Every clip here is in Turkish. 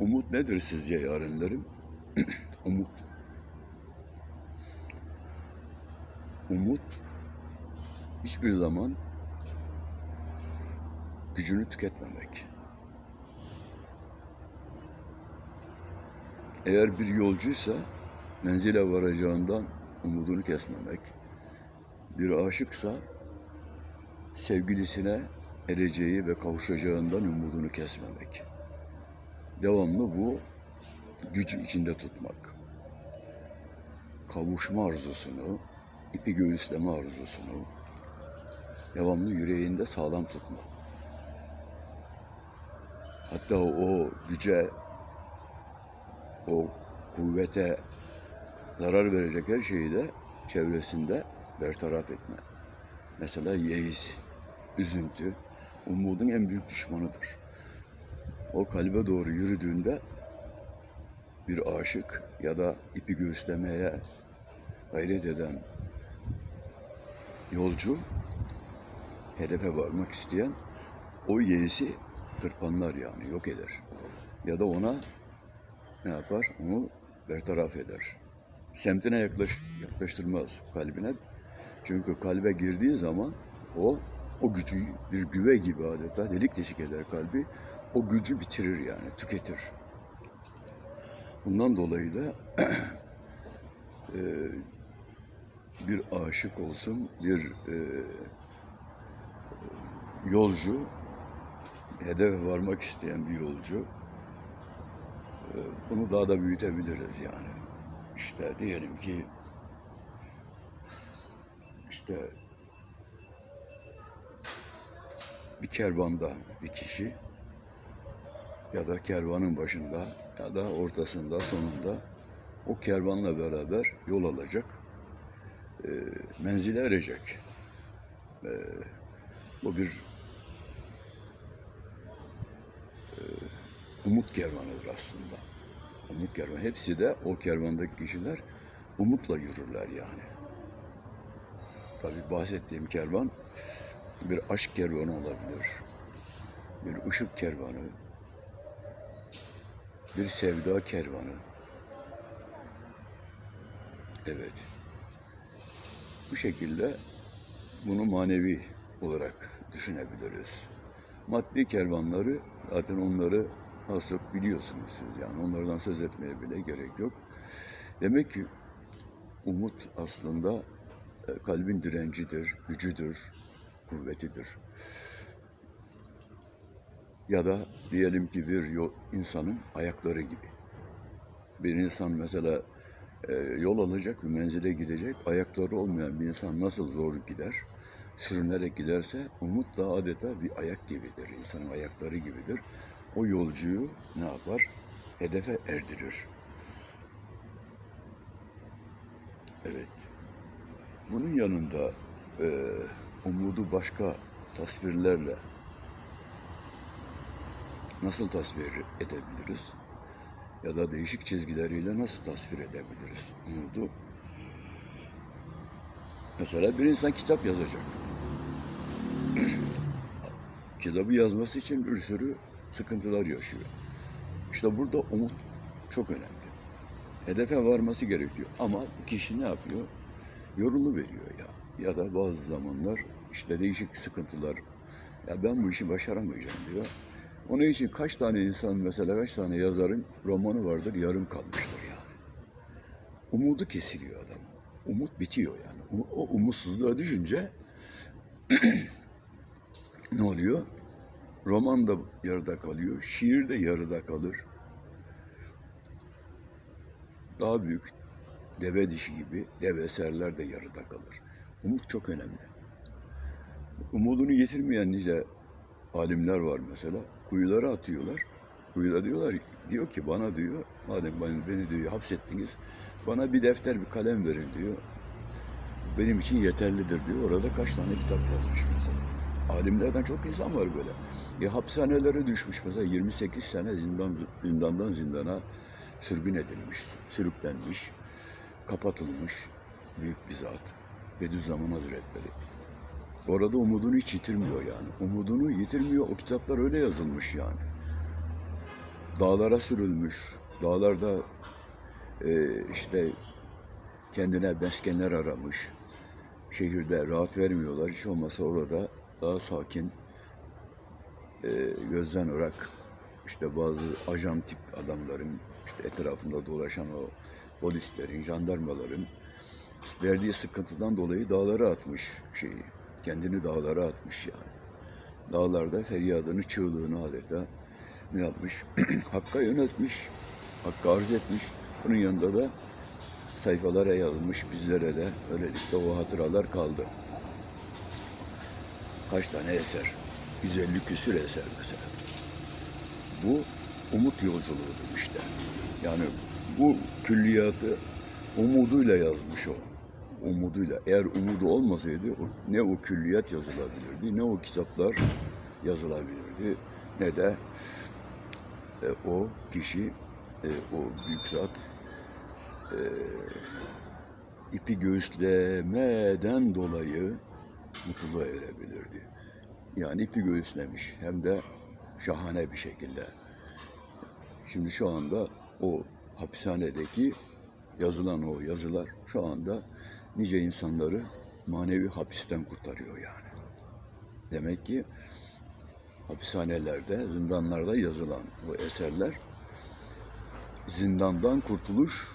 Umut nedir sizce yarenlerim? Umut. Umut hiçbir zaman gücünü tüketmemek. Eğer bir yolcuysa menzile varacağından umudunu kesmemek. Bir aşıksa sevgilisine ereceği ve kavuşacağından umudunu kesmemek. Devamlı bu gücü içinde tutmak. Kavuşma arzusunu, ipi göğüsleme arzusunu devamlı yüreğinde sağlam tutma. Hatta o güce, o kuvvete zarar verecek her şeyi de çevresinde bertaraf etme. Mesela yeis, üzüntü, umudun en büyük düşmanıdır. O kalbe doğru yürüdüğünde bir aşık ya da ipi göğüslemeye gayret eden yolcu hedefe varmak isteyen o yeisi tırpanlar yani yok eder. Ya da ona ne yapar? Onu bertaraf eder. Semtine yaklaş, yaklaştırmaz kalbine. Çünkü kalbe girdiği zaman o o gücü bir güve gibi adeta delik deşik eder kalbi. O gücü bitirir yani, tüketir. Bundan dolayı da e, bir aşık olsun, bir e, yolcu, hedefe varmak isteyen bir yolcu, e, bunu daha da büyütebiliriz yani. İşte diyelim ki işte bir kervanda bir kişi ya da kervanın başında ya da ortasında sonunda o kervanla beraber yol alacak, e, menzile erecek. E, bu bir e, umut kervanıdır aslında. Umut kervanı. Hepsi de o kervandaki kişiler umutla yürürler yani. Tabii bahsettiğim kervan bir aşk kervanı olabilir. Bir ışık kervanı, bir sevda kervanı. Evet. Bu şekilde bunu manevi olarak düşünebiliriz. Maddi kervanları zaten onları az çok biliyorsunuz siz yani onlardan söz etmeye bile gerek yok. Demek ki umut aslında e, kalbin direncidir, gücüdür, kuvvetidir. Ya da diyelim ki bir insanın ayakları gibi. Bir insan mesela e, yol alacak, bir menzile gidecek, ayakları olmayan bir insan nasıl zor gider? Sürünerek giderse umut da adeta bir ayak gibidir, insanın ayakları gibidir. O yolcuyu ne yapar? Hedefe erdirir. Evet. Bunun yanında e, umudu başka tasvirlerle nasıl tasvir edebiliriz? Ya da değişik çizgileriyle nasıl tasvir edebiliriz umudu? Mesela bir insan kitap yazacak. Kitabı yazması için bir sürü sıkıntılar yaşıyor. İşte burada umut çok önemli. Hedefe varması gerekiyor. Ama kişi ne yapıyor? Yorulu veriyor ya. Ya da bazı zamanlar işte değişik sıkıntılar. Ya ben bu işi başaramayacağım diyor. Onun için kaç tane insan mesela kaç tane yazarın romanı vardır yarım kalmıştır yani. Umudu kesiliyor adam. Umut bitiyor yani. O umutsuzluğa düşünce ne oluyor? Roman da yarıda kalıyor, şiir de yarıda kalır. Daha büyük deve dişi gibi dev eserler de yarıda kalır. Umut çok önemli. Umudunu yitirmeyen nice alimler var mesela. Kuyulara atıyorlar. Kuyuda diyorlar, diyor ki bana diyor, madem beni, beni diyor hapsettiniz, bana bir defter, bir kalem verin diyor. Benim için yeterlidir diyor. Orada kaç tane kitap yazmış mesela. Alimlerden çok insan var böyle. E, hapishanelere düşmüş mesela 28 sene zindan, zindandan zindana sürgün edilmiş, sürüklenmiş, kapatılmış büyük bir zat. Bediüzzaman Hazretleri. Orada umudunu hiç yitirmiyor yani. Umudunu yitirmiyor. O kitaplar öyle yazılmış yani. dağlara sürülmüş. Dağlarda e, işte kendine meskenler aramış. Şehirde rahat vermiyorlar. Hiç olmasa orada daha sakin, e, gözden ırak işte bazı ajan tip adamların işte etrafında dolaşan o polislerin, jandarmaların verdiği sıkıntıdan dolayı dağlara atmış şeyi. Kendini dağlara atmış yani. Dağlarda feryadını, çığlığını adeta ne yapmış? Hakka yönetmiş, Hakk'a arz etmiş. Bunun yanında da sayfalara yazmış bizlere de öylelikle o hatıralar kaldı. Kaç tane eser? 150 küsür eser mesela. Bu umut yolculuğudur işte. Yani bu külliyatı umuduyla yazmış o. Umuduyla. Eğer umudu olmasaydı ne o külliyat yazılabilirdi, ne o kitaplar yazılabilirdi, ne de e, o kişi, e, o büyük zat e, ipi göğüslemeden dolayı mutluluğa erebilirdi. Yani ipi göğüslemiş hem de şahane bir şekilde. Şimdi şu anda o hapishanedeki yazılan o yazılar şu anda nice insanları manevi hapisten kurtarıyor yani. Demek ki hapishanelerde, zindanlarda yazılan bu eserler zindandan kurtuluş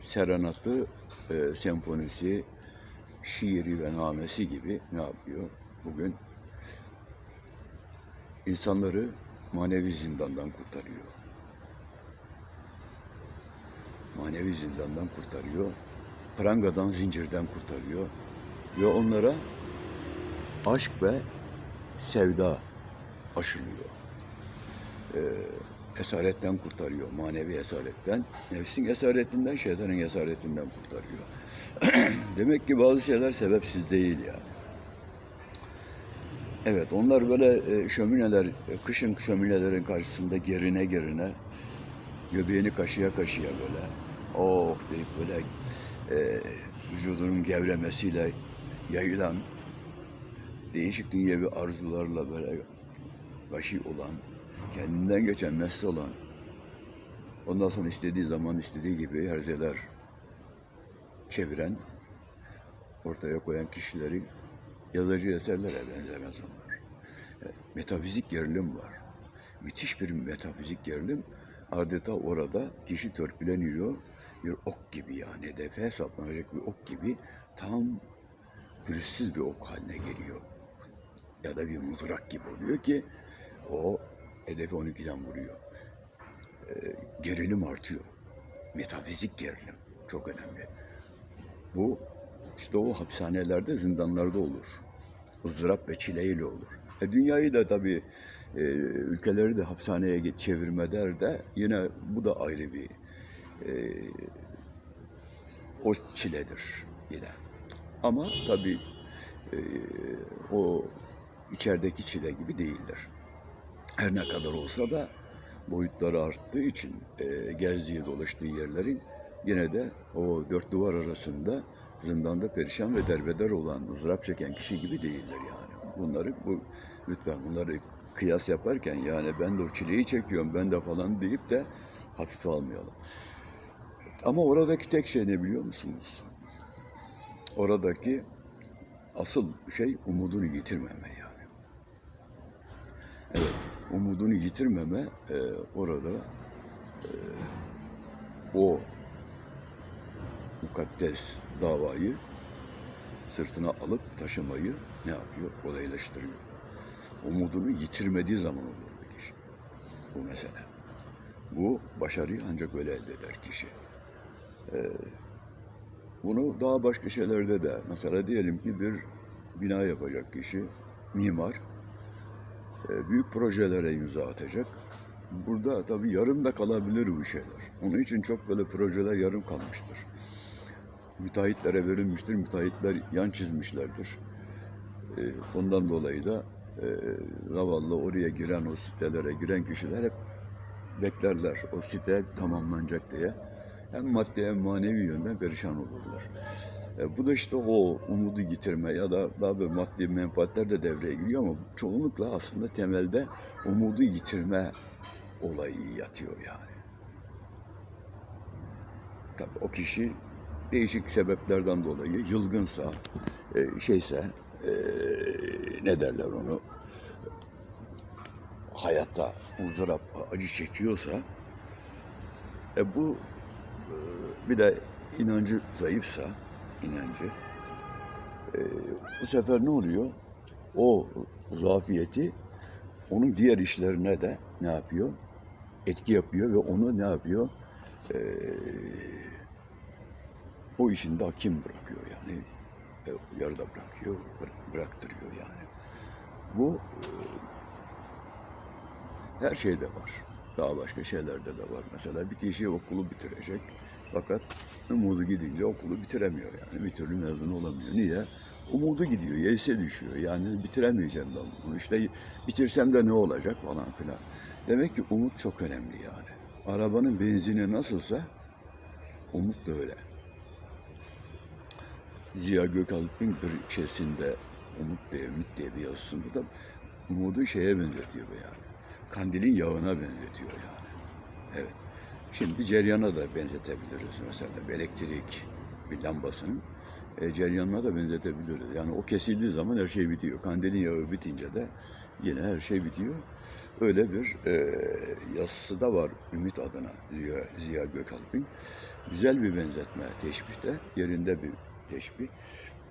serenatı, e, senfonisi, şiiri ve namesi gibi ne yapıyor? Bugün insanları manevi zindandan kurtarıyor. Manevi zindandan kurtarıyor. Prangadan, zincirden kurtarıyor. Ve onlara aşk ve sevda aşılıyor. Ee, esaretten kurtarıyor, manevi esaretten. Nefsin esaretinden, şeytanın esaretinden kurtarıyor. Demek ki bazı şeyler sebepsiz değil yani. Evet, onlar böyle e, şömineler, e, kışın şöminelerin karşısında gerine gerine, göbeğini kaşıya kaşıya böyle, oh deyip böyle e, vücudunun gevremesiyle yayılan, değişik dünyevi arzularla böyle başı olan, kendinden geçen mesle olan, ondan sonra istediği zaman istediği gibi herzeler çeviren, ortaya koyan kişilerin yazıcı eserlere benzemez onlar. E, Metafizik gerilim var. Müthiş bir metafizik gerilim. Adeta orada kişi törpüleniyor. Bir ok gibi yani hedefe saplanacak bir ok gibi tam pürüzsüz bir ok haline geliyor. Ya da bir mızrak gibi oluyor ki o hedefi 12'den vuruyor. E, gerilim artıyor. Metafizik gerilim çok önemli. Bu işte o hapishanelerde, zindanlarda olur. ızdırap ve çileyle olur. E, dünyayı da tabii e, ülkeleri de hapishaneye çevirme der de yine bu da ayrı bir e, o çiledir yine. Ama tabii e, o içerideki çile gibi değildir. Her ne kadar olsa da boyutları arttığı için e, gezdiği dolaştığı yerlerin yine de o dört duvar arasında zindanda perişan ve derbeder olan, ızdırap çeken kişi gibi değildir yani. Bunları bu lütfen bunları kıyas yaparken yani ben de o çileyi çekiyorum ben de falan deyip de hafife almayalım. Ama oradaki tek şey ne biliyor musunuz? Oradaki asıl şey umudunu yitirmeme yani. Evet, umudunu yitirmeme e, orada e, o mukaddes davayı sırtına alıp taşımayı ne yapıyor? Kolaylaştırıyor. Umudunu yitirmediği zaman olur bir kişi. Bu mesele. Bu başarıyı ancak öyle elde eder kişi. Ee, bunu daha başka şeylerde de mesela diyelim ki bir bina yapacak kişi, mimar, e, büyük projelere imza atacak. Burada tabii yarım da kalabilir bu şeyler. Onun için çok böyle projeler yarım kalmıştır. Müteahhitlere verilmiştir, müteahhitler yan çizmişlerdir. E, ondan dolayı da e, zavallı oraya giren o sitelere giren kişiler hep beklerler o site tamamlanacak diye. Hem maddi hem manevi yönden perişan olurlar. E, bu da işte o umudu yitirme ya da daha böyle maddi menfaatler de devreye giriyor ama çoğunlukla aslında temelde umudu yitirme olayı yatıyor yani. Tabii o kişi değişik sebeplerden dolayı yılgınsa, e, şeyse, e, ne derler onu, hayatta ızdırap, acı çekiyorsa, e bu bir de inancı zayıfsa, inancı, e, bu sefer ne oluyor? O zafiyeti onun diğer işlerine de ne yapıyor? Etki yapıyor ve onu ne yapıyor? E, o işinde hakim bırakıyor yani. E, yarıda bırakıyor, bıra- bıraktırıyor yani. Bu e, her şeyde var. Daha başka şeylerde de var. Mesela bir kişi okulu bitirecek fakat umudu gidince okulu bitiremiyor yani. Bir türlü mezun olamıyor. Niye? Umudu gidiyor, yeyse düşüyor. Yani bitiremeyeceğim ben bunu. İşte bitirsem de ne olacak falan filan. Demek ki umut çok önemli yani. Arabanın benzini nasılsa umut da öyle. Ziya Gökalp'in bir şeysinde Umut diye, Ümit diye bir yazısında da umudu şeye benzetiyor yani. Kandilin yağına benzetiyor yani. Evet. Şimdi ceryana da benzetebiliriz mesela. Elektrik bir lambasının e, ceryanına da benzetebiliriz. Yani o kesildiği zaman her şey bitiyor. Kandilin yağı bitince de yine her şey bitiyor. Öyle bir e, yazısı da var Ümit adına Ziya, Ziya Gökalp'in. Güzel bir benzetme, teşbih de yerinde bir teşbih.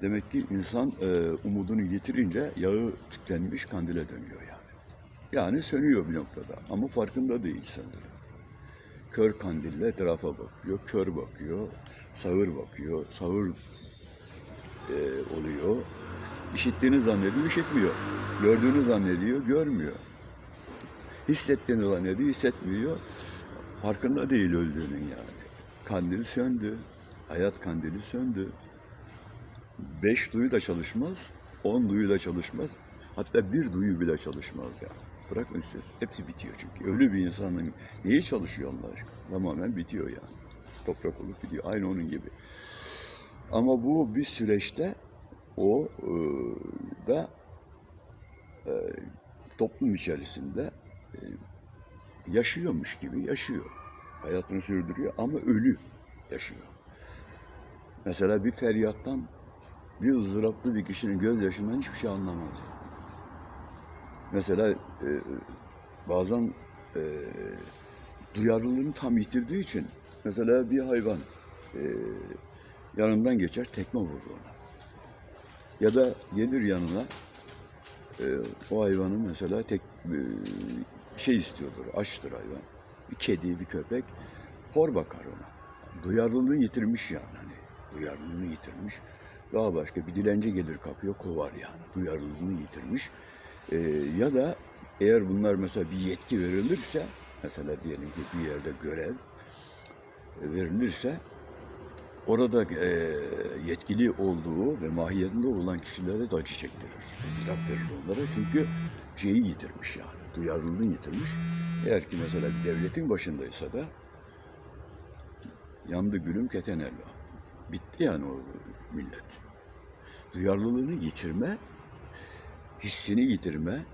Demek ki insan e, umudunu yitirince yağı tükenmiş kandile dönüyor yani. Yani sönüyor bir noktada ama farkında değil sanırım. Kör kandille etrafa bakıyor, kör bakıyor, sağır bakıyor, sağır e, oluyor. İşittiğini zannediyor, işitmiyor. Gördüğünü zannediyor, görmüyor. Hissettiğini zannediyor, hissetmiyor. Farkında değil öldüğünün yani. Kandil söndü. Hayat kandili söndü. Beş duyu da çalışmaz, on duyu da çalışmaz. Hatta bir duyu bile çalışmaz yani. Bırakın siz. Hepsi bitiyor çünkü. Ölü bir insanın neyi çalışıyor Allah aşkına? Tamamen bitiyor yani. Toprak olup gidiyor. Aynı onun gibi. Ama bu bir süreçte o e, da e, toplum içerisinde e, yaşıyormuş gibi yaşıyor. Hayatını sürdürüyor ama ölü yaşıyor. Mesela bir feryattan, bir ızdıraplı bir kişinin gözyaşından hiçbir şey anlamaz. Yani. Mesela e, bazen e, duyarlılığını tam yitirdiği için mesela bir hayvan e, yanından geçer tekme vurur ona. Ya da gelir yanına e, o hayvanın mesela tek e, şey istiyordur, açtır hayvan. Bir kedi, bir köpek hor bakar ona. Duyarlılığını yitirmiş yani hani. Duyarlılığını yitirmiş. Daha başka bir dilenci gelir kapıyor kovar yani. Duyarlılığını yitirmiş. E, ya da eğer bunlar mesela bir yetki verilirse mesela diyelim ki bir yerde görev verilirse orada e, yetkili olduğu ve mahiyetinde olan kişilere de acı çektirir. İzraf verir onlara çünkü şeyi yitirmiş yani. Duyarlılığını yitirmiş. Eğer ki mesela devletin başındaysa da yandı gülüm keten elva. Bitti yani o millet. Duyarlılığını yitirme, hissini yitirme,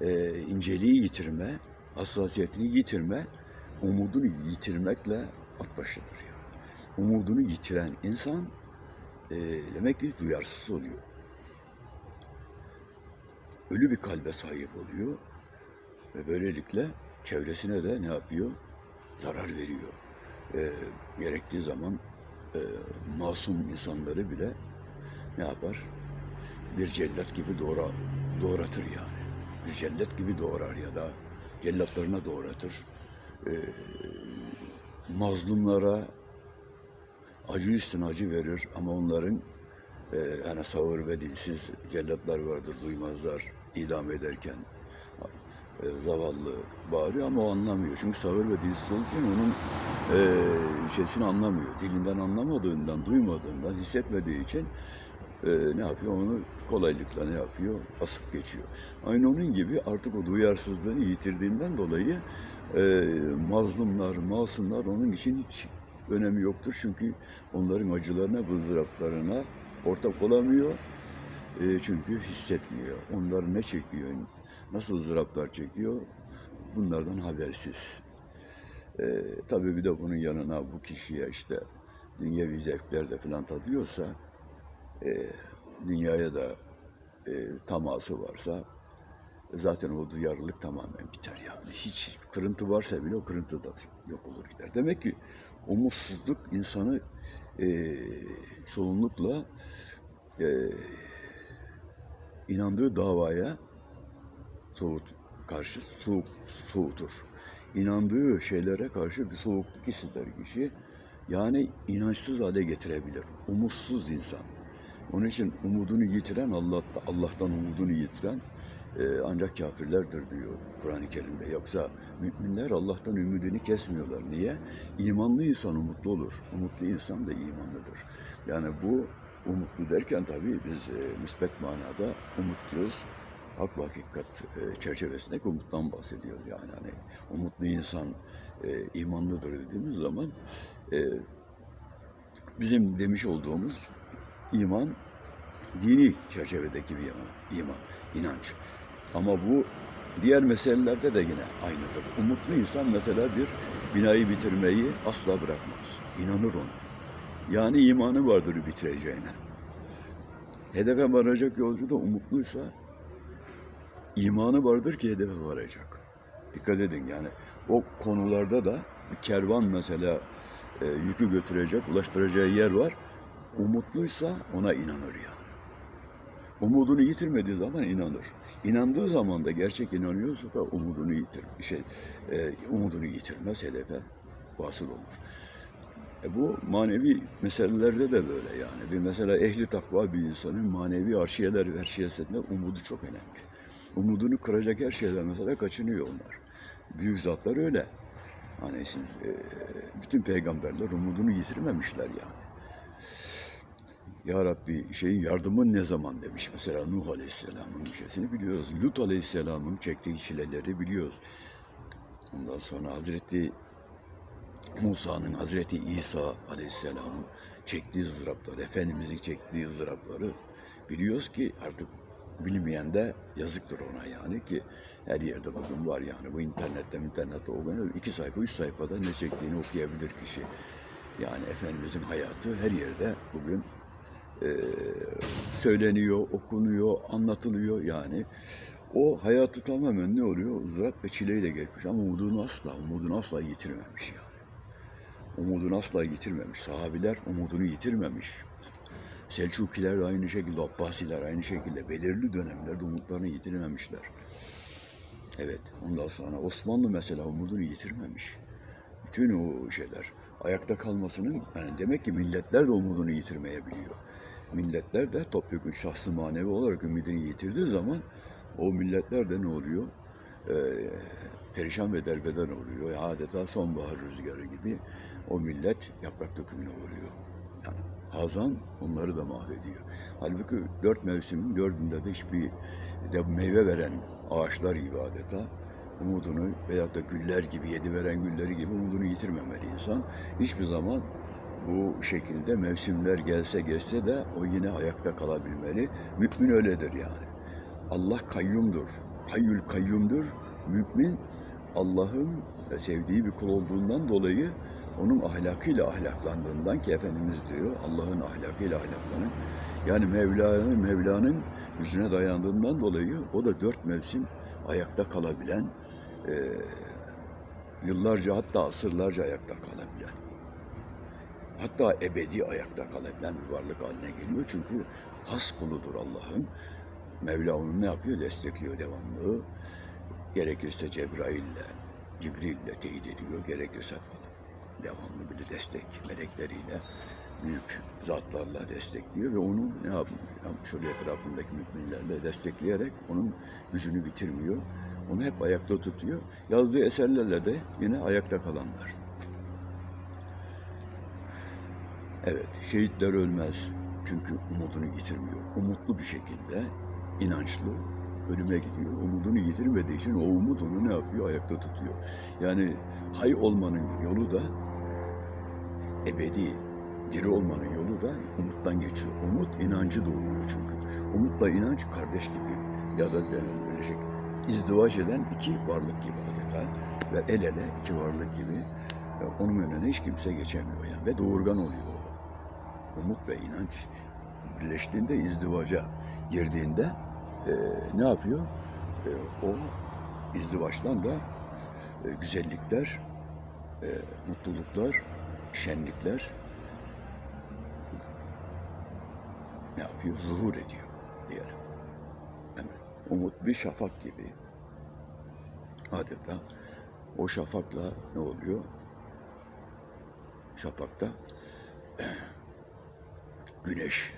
e, inceliği yitirme, hassasiyetini yitirme, umudunu yitirmekle at başıdır yani. Umudunu yitiren insan e, demek ki duyarsız oluyor. Ölü bir kalbe sahip oluyor ve böylelikle çevresine de ne yapıyor? Zarar veriyor. E, gerektiği zaman e, masum insanları bile ne yapar? Bir cellat gibi doğra, doğratır yani. Bir cellat gibi doğrar ya da cellatlarına doğratır. E, mazlumlara acı üstüne acı verir ama onların e, yani sağır ve dilsiz cellatlar vardır, duymazlar idam ederken. E, zavallı bağırıyor ama o anlamıyor. Çünkü sağır ve dilsiz olduğu için onun e, şeysini anlamıyor. Dilinden anlamadığından, duymadığından, hissetmediği için e, ne yapıyor? Onu kolaylıkla ne yapıyor? Asıp geçiyor. Aynı onun gibi artık o duyarsızlığını yitirdiğinden dolayı e, mazlumlar, masumlar onun için hiç önemi yoktur. Çünkü onların acılarına, ızdıraplarına ortak olamıyor. E, çünkü hissetmiyor. Onlar ne çekiyor, nasıl ızdıraplar çekiyor bunlardan habersiz. Ee, tabii bir de bunun yanına bu kişiye işte dünyevi zevkler de falan tadıyorsa, e, dünyaya da e, taması varsa zaten o duyarlılık tamamen biter yani. Hiç kırıntı varsa bile o kırıntı da yok olur gider. Demek ki umutsuzluk insanı e, çoğunlukla e, inandığı davaya soğut, karşı soğuk, soğutur. İnandığı şeylere karşı bir soğukluk hisseder kişi. Yani inançsız hale getirebilir. Umutsuz insan. Onun için umudunu yitiren Allah, Allah'tan umudunu yitiren e, ancak kafirlerdir diyor Kur'an-ı Kerim'de. Yoksa müminler Allah'tan ümidini kesmiyorlar. Niye? İmanlı insan umutlu olur. Umutlu insan da imanlıdır. Yani bu umutlu derken tabii biz e, müspet manada umutluyuz. Hak ve hakikat e, çerçevesindeki umuttan bahsediyoruz. Yani hani umutlu insan e, imanlıdır dediğimiz zaman e, bizim demiş olduğumuz iman dini çerçevedeki bir iman, iman, inanç. Ama bu diğer meselelerde de yine aynıdır. Umutlu insan mesela bir binayı bitirmeyi asla bırakmaz. İnanır ona. Yani imanı vardır bitireceğine. Hedefe varacak yolcu da umutluysa imanı vardır ki hedefe varacak. Dikkat edin yani o konularda da bir kervan mesela e, yükü götürecek, ulaştıracağı yer var. Umutluysa ona inanır yani. Umudunu yitirmediği zaman inanır. İnandığı zaman da gerçek inanıyorsa da umudunu yitir, şey, e, umudunu yitirmez hedefe vasıl olur. E bu manevi meselelerde de böyle yani. Bir mesela ehli takva bir insanın manevi arşiyeler ve arşiyesinde umudu çok önemli. Umudunu kıracak her şeyden mesela kaçınıyor onlar. Büyük zatlar öyle. Hani siz, e, bütün peygamberler umudunu yitirmemişler yani. Ya Rabbi şeyin yardımın ne zaman demiş. Mesela Nuh Aleyhisselam'ın şeysini biliyoruz. Lut Aleyhisselam'ın çektiği çileleri biliyoruz. Ondan sonra Hazreti Musa'nın, Hazreti İsa Aleyhisselam'ın çektiği ızdırapları, Efendimizin çektiği ızdırapları biliyoruz ki artık bilmeyen de yazıktır ona yani ki her yerde bugün var yani bu internette internette o gün iki sayfa üç sayfada ne çektiğini okuyabilir kişi. Yani Efendimizin hayatı her yerde bugün e, söyleniyor, okunuyor, anlatılıyor yani. O hayatı tamamen ne oluyor? ızdırap ve çileyle geçmiş ama umudunu asla, umudunu asla yitirmemiş yani. Umudunu asla yitirmemiş. Sahabiler umudunu yitirmemiş. Selçukiler de aynı şekilde, Abbasiler aynı şekilde belirli dönemlerde umutlarını yitirmemişler. Evet, ondan sonra Osmanlı mesela umudunu yitirmemiş. Bütün o şeyler ayakta kalmasının, yani demek ki milletler de umudunu yitirmeyebiliyor. Milletler de topyekun şahsı manevi olarak ümidini yitirdiği zaman o milletler de ne oluyor? Ee, perişan ve derbeder oluyor. Adeta sonbahar rüzgarı gibi o millet yaprak dökümüne uğruyor. Yani hazan onları da mahvediyor. Halbuki dört mevsimin dördünde de hiçbir de meyve veren ağaçlar gibi adeta umudunu veyahut da güller gibi, yedi veren gülleri gibi umudunu yitirmemeli insan. Hiçbir zaman bu şekilde mevsimler gelse geçse de o yine ayakta kalabilmeli. Mümin öyledir yani. Allah kayyumdur. Hayyül kayyumdur. Mümin Allah'ın sevdiği bir kul olduğundan dolayı onun ahlakıyla ahlaklandığından ki Efendimiz diyor Allah'ın ahlakıyla ahlaklanın. Yani Mevla'nın Mevla'nın yüzüne dayandığından dolayı o da dört mevsim ayakta kalabilen, e, yıllarca hatta asırlarca ayakta kalabilen, hatta ebedi ayakta kalabilen bir varlık haline geliyor. Çünkü has kuludur Allah'ın. Mevla onu ne yapıyor? Destekliyor devamlı. Gerekirse Cebrail'le, Cibril'le teyit ediyor. Gerekirse falan. Devamlı bir destek melekleriyle büyük zatlarla destekliyor ve onu ne yapıyor? Şöyle etrafındaki müminlerle destekleyerek onun gücünü bitirmiyor. Onu hep ayakta tutuyor. Yazdığı eserlerle de yine ayakta kalanlar. Evet, şehitler ölmez. Çünkü umudunu yitirmiyor. Umutlu bir şekilde, inançlı, ölüme gidiyor. Umudunu yitirmediği için o umut onu ne yapıyor? Ayakta tutuyor. Yani hay olmanın yolu da ebedi, diri olmanın yolu da umuttan geçiyor. Umut inancı doğuruyor çünkü. Umutla inanç kardeş gibi ya da böyle şey, izdivaç eden iki varlık gibi adeta ve el ele iki varlık gibi e, onun önüne hiç kimse geçemiyor yani ve doğurgan oluyor. Umut ve inanç birleştiğinde izdivaca girdiğinde e, ne yapıyor? E, o izdivaçtan da e, güzellikler, e, mutluluklar, şenlikler ne yapıyor? Zuhur ediyor diyelim. Evet. Umut bir şafak gibi adeta o şafakla ne oluyor? Şafakta güneş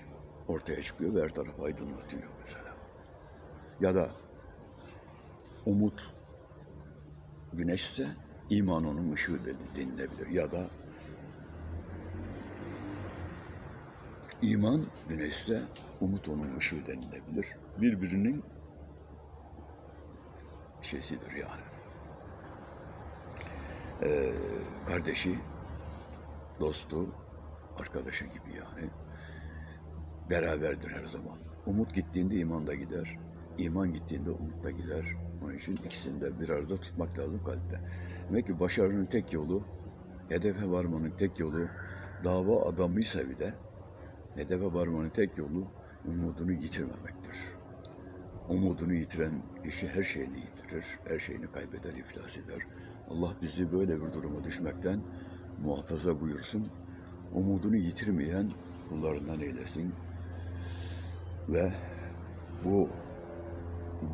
ortaya çıkıyor ve her tarafı aydınlatıyor mesela. Ya da umut güneşse iman onun ışığı de- denilebilir. Ya da iman güneşse umut onun ışığı denilebilir. Birbirinin şeysidir yani. Ee, kardeşi, dostu, arkadaşı gibi yani. Beraberdir her zaman. Umut gittiğinde iman da gider. İman gittiğinde umut da gider. Onun için ikisini de bir arada tutmak lazım kalpte. Demek ki başarının tek yolu, hedefe varmanın tek yolu, dava adamıysa bile hedefe varmanın tek yolu umudunu yitirmemektir. Umudunu yitiren kişi her şeyini yitirir, her şeyini kaybeder, iflas eder. Allah bizi böyle bir duruma düşmekten muhafaza buyursun. Umudunu yitirmeyen kullarından eylesin. Ve bu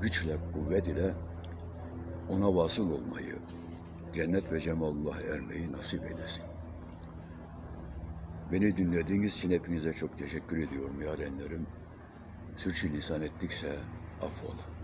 güçle, kuvvet ile ona vasıl olmayı, cennet ve cemalullah ermeyi nasip eylesin. Beni dinlediğiniz için hepinize çok teşekkür ediyorum yarenlerim. Sürçülisan ettikse affola.